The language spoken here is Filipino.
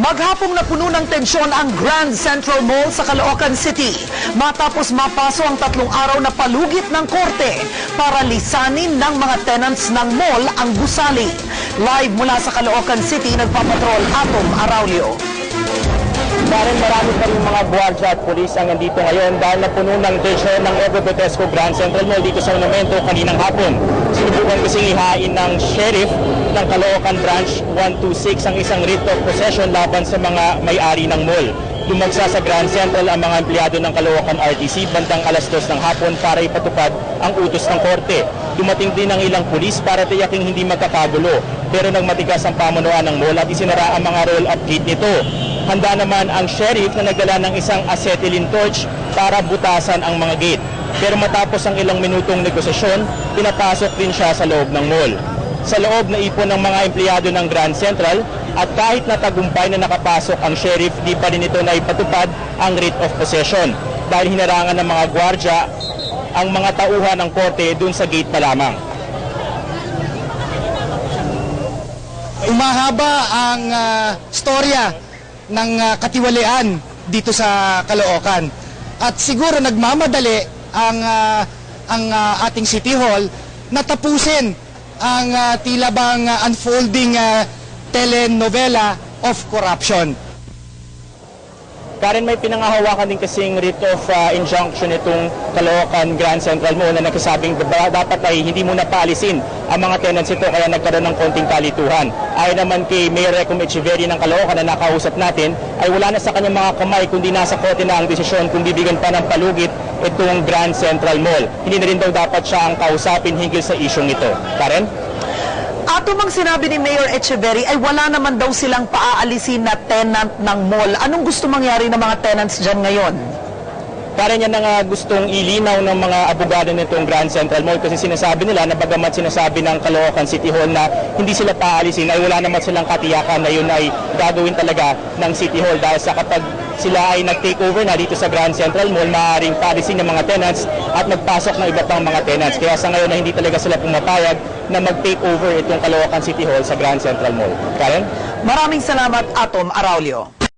Maghapong napuno ng tensyon ang Grand Central Mall sa Caloocan City matapos mapaso ang tatlong araw na palugit ng korte para lisanin ng mga tenants ng mall ang gusali. Live mula sa Caloocan City, nagpapatrol Atom Araulio. Dahil marami pa rin mga gwardiya at pulis ang nandito ngayon dahil napuno ng tensyon ng Evo Botesco Grand Central Mall dito sa monumento kaninang hapon. Sinubukan kasing ihain ng sheriff ng Caloocan Branch 126 ang isang writ of possession laban sa mga may-ari ng mall. Dumagsa sa Grand Central ang mga empleyado ng Caloocan RTC bandang alas 2 ng hapon para ipatupad ang utos ng korte. Dumating din ang ilang pulis para tiyaking hindi magkakagulo pero nang matigas ang pamunuan ng mall at isinara ang mga roll-up gate nito. Handa naman ang sheriff na nagdala ng isang acetylene torch para butasan ang mga gate. Pero matapos ang ilang minutong negosasyon, pinapasok din siya sa loob ng mall. Sa loob na ipon ng mga empleyado ng Grand Central at kahit natagumpay na nakapasok ang sheriff, di pa rin ito na ipatupad ang writ of possession dahil hinarangan ng mga gwardya ang mga tauhan ng korte dun sa gate pa lamang. umahaba ang ah, storya ng ah, katiwalian dito sa Caloocan. At siguro nagmamadali ang ah, ang ah, ating City Hall na tapusin ang ah, tila bang ah, unfolding ah, telenovela of corruption. Karen, may pinangahawakan din kasing writ of uh, injunction itong Caloocan Grand Central Mall na nagsasabing dapat ay hindi muna paalisin ang mga tenants ito kaya nagkaroon ng konting kalituhan. Ayon naman kay Mayor Recom Echeverry ng Caloocan na nakausap natin ay wala na sa kanyang mga kamay kundi nasa kote na ang desisyon kung bibigyan pa ng palugit itong Grand Central Mall. Hindi na rin daw dapat siya ang kausapin hinggil sa isyong ito. Karen? Ato mang sinabi ni Mayor Echeverry ay wala naman daw silang paaalisin na tenant ng mall. Anong gusto mangyari ng mga tenants dyan ngayon? Para niya na nga gustong ilinaw ng mga abogado nitong Grand Central Mall kasi sinasabi nila na bagamat sinasabi ng Caloocan City Hall na hindi sila paalisin ay wala naman silang katiyakan na yun ay gagawin talaga ng City Hall dahil sa kapag sila ay nag-take over na dito sa Grand Central Mall, maaaring paalisin ng mga tenants at magpasok ng iba pang mga tenants. Kaya sa ngayon na hindi talaga sila pumapayag na mag-take over itong Caloocan City Hall sa Grand Central Mall. Karen? Maraming salamat, Atom Araulio.